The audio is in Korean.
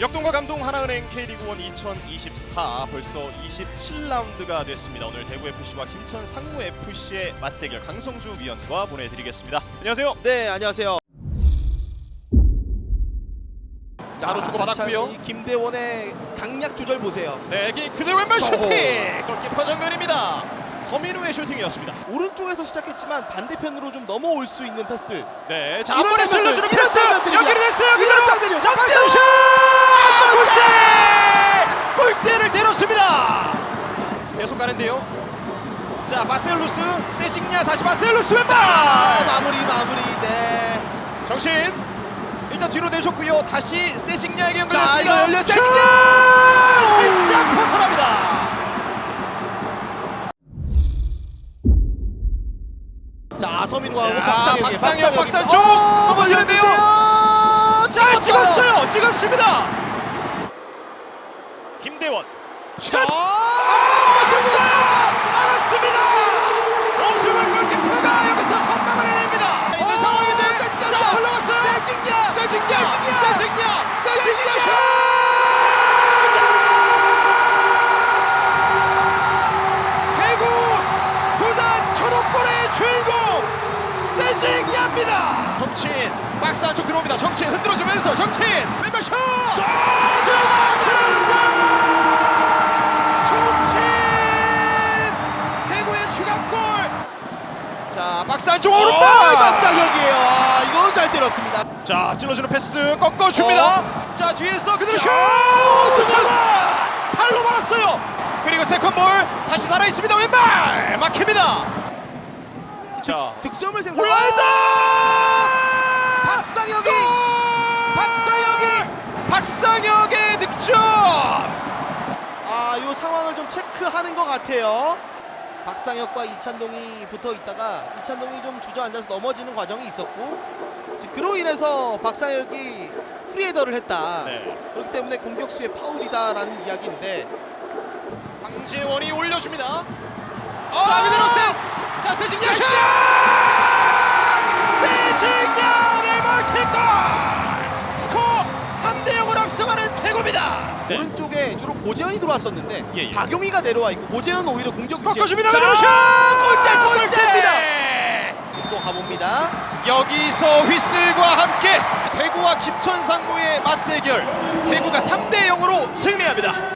응원과 감동 하나은행 K리그1 2024 벌써 27라운드가 됐습니다. 오늘 대구 FC와 김천 상무 FC의 맞대결 강성주 위원과 보내드리겠습니다. 안녕하세요. 네, 안녕하세요. 바로 주고받았고요. 참, 이 김대원의 강약 조절 보세요. 네, 그대로 왼발 슈팅! 골키퍼 정면입니다. 서민우의 슈팅이었습니다. 오른쪽에서 시작했지만 반대편으로 좀 넘어올 수 있는 패스들. 네, 자, 이런 한 번에 장면들, 찔러주는 이런 패스! 장면들입니다. 그대로! 장면이요. 정재훈 슛! 골대! 골대! 골대를 때렸습니다. 계속 가는데요. 자, 마셀루스, 세식냐 다시 마셀루스 왼발! 아, 마무리 마무리. 네. 정신 일단 뒤로 내셨고요. 다시 세식냐에게 자, 연결됐습니다. 열려 슛! 세징야! 살짝 벗어납니다. 자, 서민과 하고 자, 박상혁. 박상혁, 박상혁 쪽 넘어지는데요. 자, 찍었어요. 찍었습니다. 김대원. 슛! 맞 나갔습니다. 오승환 골키퍼가 여기서 선방을 해냅니다. 이런 상황인데 세징야! 자, 흘러갔어요. 세징야! 세징야! 세징야! 세징야! 세징야! 슛! 대구 구단 초록골의 주인공 세징야입니다. 정친 박스 안쪽 들어옵니다. 정친 흔들어주면서 정친 왼발 슛! 자 박스 안쪽 오, 오른발. 박상혁이에요. 아, 이거 잘 때렸습니다. 자 찔러주는 패스 꺾어줍니다. 어? 자 뒤에서 그대로 슛! 팔로 막았어요. 그리고 세컨볼 다시 살아 있습니다. 왼발 막힙니다. 자 득점을 생산. 올라있다. 박상혁이 박상혁이 박상혁의 득점. 아, 요 상황을 좀 체크하는 것 같아요. 박상혁과 이찬동이 붙어 있다가 이찬동이 좀 주저앉아서 넘어지는 과정이 있었고 그로 인해서 박상혁이 프리헤더를 했다. 네. 그렇기 때문에 공격수의 파울이다라는 이야기인데 황재원이 올려줍니다. 아! 자 그대로 세. 자 세징야 슛. 3대 0으로 앞서가는 대구입니다. 네. 오른쪽에 주로 고재현이 들어왔었는데 예, 예. 박용희가 내려와 있고 고재현 오히려 공격. 자, 그대로 슛. 골대 골대입니다. 골대! 또 가봅니다. 여기서 휘슬과 함께 대구와 김천 상무의 맞대결 대구가 3대 0으로 승리합니다.